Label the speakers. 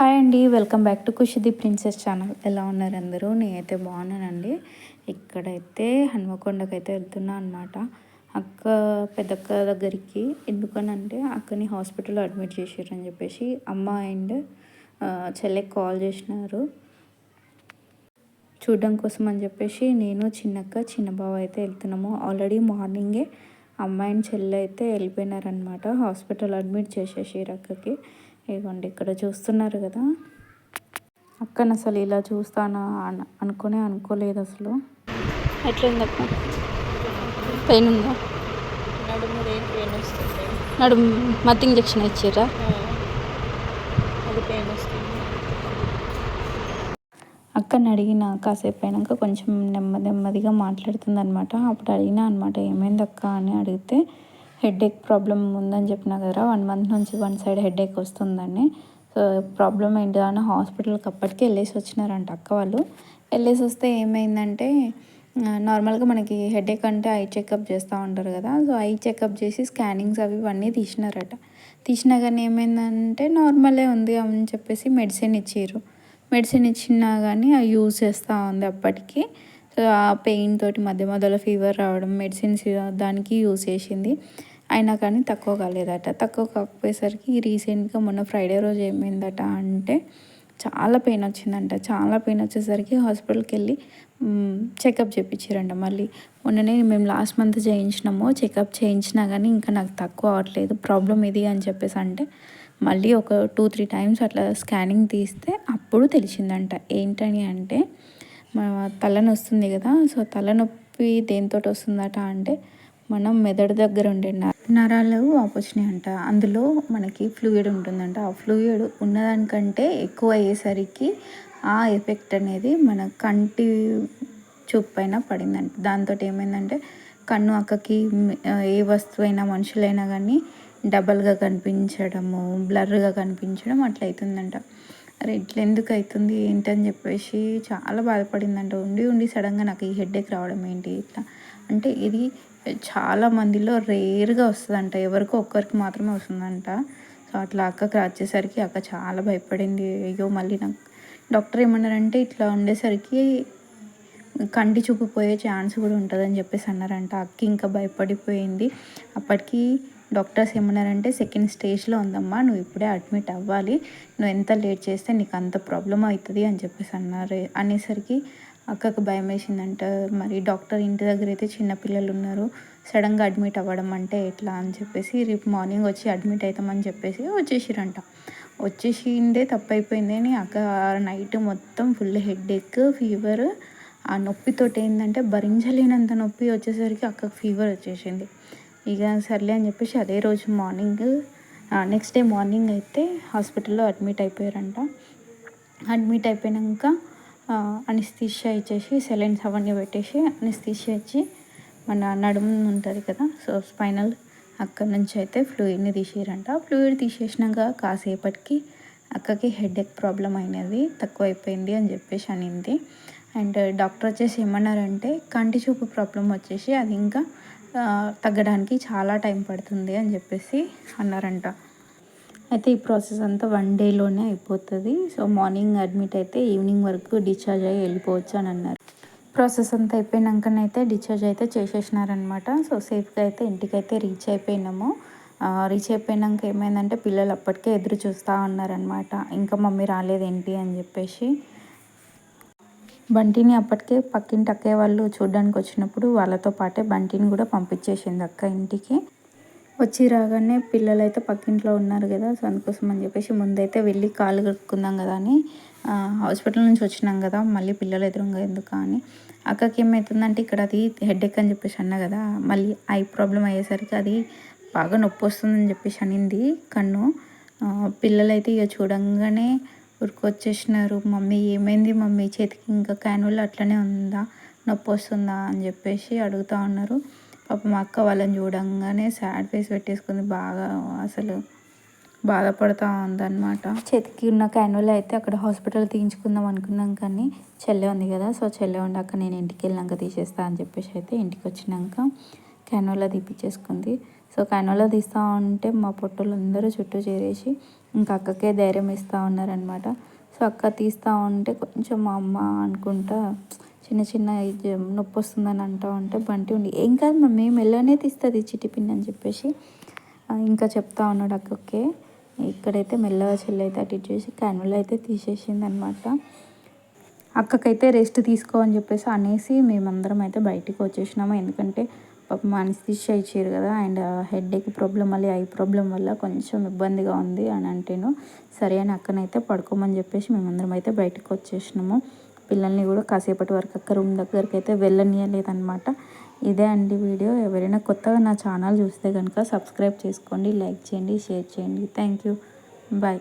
Speaker 1: Hi అండి welcome back to కుషిది princess channel. ఎలా ఉన్నారు అందరూ? నేనైతే బాగున్నానండి. ఇక్కడైతే హనుమకొండకు అయితే వెళ్తున్నా అనమాట అక్క పెద్దక్క దగ్గరికి. ఎందుకనంటే అక్కని హాస్పిటల్లో అడ్మిట్ చేసారని చెప్పేసి అమ్మ అండ్ చెల్లెకి కాల్ చేసినారు. చూడడం కోసం అని చెప్పేసి నేను చిన్నక్క చిన్న బావ అయితే వెళ్తున్నాము. ఆల్రెడీ మార్నింగే అమ్మాయిని చెల్లె అయితే వెళ్ళిపోయినారనమాట హాస్పిటల్ అడ్మిట్ చేసేసి అక్కకి. ఇదిగోండి ఇక్కడ చూస్తున్నారు కదా. అక్కను అసలు ఇలా చూస్తానా అన అనుకునే అనుకోలేదు అసలు. ఎట్లుంది అక్క? పెయిన్ ఉందా?
Speaker 2: నడుము ఏం పెయిన్ వస్తుంది?
Speaker 1: నడుము మత్తు ఇంజక్షన్ ఇచ్చిర్రా?
Speaker 2: అది పెయిన్ వస్తుంది.
Speaker 1: అక్కని అడిగిన కాసేపు అయినాక కొంచెం నెమ్మది నెమ్మదిగా మాట్లాడుతుంది అనమాట అప్పుడు అడిగినా అనమాట ఏమైంది అక్క? అని అడిగితే హెడేక్ ప్రాబ్లం ఉందని చెప్పినా కదా వన్ మంత్ నుంచి వన్ సైడ్ హెడేక్ వస్తుందండి. సో ప్రాబ్లం ఏంటి అని హాస్పిటల్కి అప్పటికే వెళ్ళేసి వచ్చినారంట అక్క వాళ్ళు. వెళ్ళేసి వస్తే ఏమైందంటే నార్మల్గా మనకి హెడేక్ అంటే ఐ చెకప్ చేస్తూ ఉంటారు కదా సో ఐ చెకప్ చేసి స్కానింగ్స్ అవి ఇవన్నీ తీసినారట. తీసినా కానీ ఏమైందంటే నార్మలే ఉంది అని చెప్పేసి మెడిసిన్ ఇచ్చారు మెడిసిన్ ఇచ్చినా కానీ అది యూజ్ చేస్తూ ఉంది అప్పటికి. సో ఆ పెయిన్ తోటి మధ్య మధ్యలో ఫీవర్ రావడం మెడిసిన్స్ దానికి యూజ్ చేసింది. అయినా కానీ తక్కువ కాలేదట. తక్కువ కాకపోయేసరికి రీసెంట్గా మొన్న ఫ్రైడే రోజు ఏమైందట అంటే చాలా పెయిన్ వచ్చిందంట. చాలా పెయిన్ వచ్చేసరికి హాస్పిటల్కి వెళ్ళి చెకప్ చేయించారంట మళ్ళీ మొన్ననే మేము లాస్ట్ మంత్ చేయించినాము. చెకప్ చేయించినా కానీ ఇంకా నాకు తక్కువ అవ్వట్లేదు. ప్రాబ్లం ఇది అని చెప్పేసి అంటే మళ్ళీ ఒక టూ త్రీ టైమ్స్ అట్లా స్కానింగ్ తీస్తే అప్పుడు తెలిసిందంట. ఏంటని అంటే మన తలనొస్తుంది కదా. సో తలనొప్పి దేనితోటి వస్తుందట అంటే మనం మెదడు దగ్గర ఉండే నరాలు ఆపొచ్చినాయి అంట. అందులో మనకి ఫ్లూయిడ్ ఉంటుందంట. ఆ ఫ్లూయిడ్ ఉన్నదానికంటే ఎక్కువ అయ్యేసరికి ఆ ఎఫెక్ట్ అనేది మన కంటి చూపు పైన పడిందంట. దాంతో ఏమైందంటే కన్ను అక్కకి ఏ వస్తువైనా మనుషులైనా కానీ డబల్గా కనిపించడము బ్లర్గా కనిపించడం అట్లా అవుతుందంట అరే ఇట్లా ఎందుకు అవుతుంది ఏంటని చెప్పేసి చాలా బాధపడిందంట. ఉండి ఉండి సడన్గా నాకు ఈ హెడ్ఏక్ రావడం ఏంటి? ఇట్లా. అంటే ఇది చాలా మందిలో రేర్గా వస్తుందంట. ఎవరికో ఒక్కరికి మాత్రమే వస్తుందంట. సో అట్లా అక్కకి వచ్చేసరికి అక్క చాలా భయపడింది. అయ్యో మళ్ళీ నాకు డాక్టర్ ఏమన్నారంటే ఇట్లా ఉండేసరికి కంటి చూపు పోయే ఛాన్స్ కూడా ఉంటుందని చెప్పేసి అన్నారంట. అక్క ఇంకా భయపడిపోయింది. అప్పటికి డాక్టర్స్ ఏమన్నారంటే సెకండ్ స్టేజ్లో ఉందమ్మా నువ్వు ఇప్పుడే అడ్మిట్ అవ్వాలి. నువ్వు ఎంత లేట్ చేస్తే నీకు అంత ప్రాబ్లం అవుతుంది అని చెప్పేసి అన్నారు. అనేసరికి అక్కకు భయం వేసిందంట మరి డాక్టర్ ఇంటి దగ్గర అయితే చిన్నపిల్లలు ఉన్నారు సడన్గా అడ్మిట్ అవ్వడం అంటే ఎట్లా అని చెప్పేసి రేపు మార్నింగ్ వచ్చి అడ్మిట్ అవుతామని చెప్పేసి వచ్చేసిరంట. వచ్చేసిందే తప్పు అయిపోయింది అని అక్క నైట్ మొత్తం ఫుల్ హెడ్ ఎక్ ఫీవర్. ఆ నొప్పితోటి ఏంటంటే భరించలేనంత నొప్పి వచ్చేసరికి అక్కకు ఫీవర్ వచ్చేసింది. ఇక సర్లే అని చెప్పేసి అదే రోజు మార్నింగ్ నెక్స్ట్ డే మార్నింగ్ అయితే హాస్పిటల్లో అడ్మిట్ అయిపోయారంట. అడ్మిట్ అయిపోయాక అనిస్థిషియా ఇచ్చేసి సెలైన్స్ అవన్నీ పెట్టేసి అనిస్థిషియా ఇచ్చి మన నడుము ఉంటుంది కదా సో స్పైనల్ అక్కడ నుంచి అయితే ఫ్లూయిడ్ని తీసేయరంట. ఫ్లూయిడ్ తీసేసినాక కాసేపటికి అక్కకి హెడ్ఏక్ ప్రాబ్లం అయినది తక్కువైపోయింది అని చెప్పేసి అనింది. అండ్ డాక్టర్ వచ్చేసి ఏమన్నారంటే కంటి చూపు ప్రాబ్లం వచ్చేసి అది ఇంకా తగ్గడానికి చాలా టైం పడుతుంది అని చెప్పేసి అన్నారంట. అయితే ఈ ప్రాసెస్ అంతా వన్ డేలోనే అయిపోతుంది. సో మార్నింగ్ అడ్మిట్ అయితే ఈవినింగ్ వరకు డిశ్చార్జ్ అయ్యి వెళ్ళిపోవచ్చు అని అన్నారు. ప్రాసెస్ అంతా అయిపోయినాకనైతే డిశ్చార్జ్ అయితే చేసేసినారనమాట. సో సేఫ్గా అయితే ఇంటికైతే రీచ్ అయిపోయినాము. రీచ్ అయిపోయినాక ఏమైందంటే పిల్లలు అప్పటికే ఎదురు చూస్తూ ఉన్నారనమాట. ఇంకా మమ్మీ రాలేదేంటి అని చెప్పేసి. బంటిని అప్పటికే పక్కింటి అక్కే వాళ్ళు చూడడానికి వచ్చినప్పుడు వాళ్ళతో పాటే బంటిని కూడా పంపించేసింది అక్క ఇంటికి. వచ్చి రాగానే పిల్లలు అయితే పక్కింట్లో ఉన్నారు కదా సో అందుకోసం అని చెప్పేసి ముందైతే వెళ్ళి కాలు కడుక్కుందాం కదా అని హాస్పిటల్ నుంచి వచ్చినాం కదా మళ్ళీ పిల్లలు ఎదురుగా ఎందుకు అని. అక్కకి ఏమవుతుందంటే ఇక్కడ అది హెడేక్ అని చెప్పేసి అన్నా కదా మళ్ళీ ఐ ప్రాబ్లం అయ్యేసరికి అది బాగా నొప్పి వస్తుందని చెప్పేసి అనింది కన్ను. పిల్లలైతే ఇక చూడంగానే ఉరికొచ్చేసినారు. మమ్మీ ఏమైంది మమ్మీ? చేతికి ఇంకా క్యాన్వల్ అట్లనే ఉందా? నొప్పి వస్తుందా? అని చెప్పేసి అడుగుతూ ఉన్నారు. పాప మా అక్క వాళ్ళని చూడంగానే సాడ్ ఫేస్ పెట్టేసుకుంది. బాగా అసలు బాధపడుతూ ఉందన్నమాట. చేతికి ఉన్న క్యాన్వల్ అయితే అక్కడ హాస్పిటల్ తీయించుకుందాం అనుకున్నాం కానీ చెల్లె ఉంది కదా సో చెల్లె ఉండాక నేను ఇంటికి వెళ్ళాక తీసేస్తా అని చెప్పేసి అయితే ఇంటికి వచ్చినాక క్యాన్వల్ తీపిచ్చేసుకుంది. సో సో తీస్తా తీస్తూ ఉంటే మా పొట్టులు అందరూ చుట్టూ చేరేసి ఇంకా అక్కకే ధైర్యం ఇస్తూ ఉన్నారనమాట సో అక్క తీస్తూ ఉంటే కొంచెం మా అమ్మ అనుకుంటా చిన్న చిన్న ఇది నొప్పి వస్తుందని అంటూ ఉంటే బంటి ఉండి ఏం కాదు మమ్మీ మెల్లనే తీస్తుంది చిటిపిన్ అని చెప్పేసి ఇంకా చెప్తా ఉన్నాడు అక్కకే. ఇక్కడైతే మెల్లగా చెల్లి అయితే అటు ఇటు చేసి క్యాన్వల్ అయితే తీసేసింది అనమాట అక్కకైతే రెస్ట్ తీసుకో అని చెప్పేసి అనేసి మేమందరం అయితే బయటికి వచ్చేసినాము. ఎందుకంటే పాపం అనిస్థిషియా ఇచ్చారు కదా అండ్ హెడ్ ప్రాబ్లం మళ్ళీ ఐ ప్రాబ్లం వల్ల కొంచెం ఇబ్బందిగా ఉంది అని అంటేను సరే అని అక్కనైతే పడుకోమని చెప్పేసి మేమందరం అయితే బయటకు వచ్చేసినాము. పిల్లల్ని కూడా కాసేపటి వరకు అక్క రూమ్ దగ్గరికి అయితే వెళ్ళనియలేదనమాట ఇదే అండి వీడియో. ఎవరైనా కొత్తగా నా ఛానల్ చూస్తే కనుక సబ్స్క్రైబ్ చేసుకోండి లైక్ చేయండి షేర్ చేయండి. Thank you. బాయ్.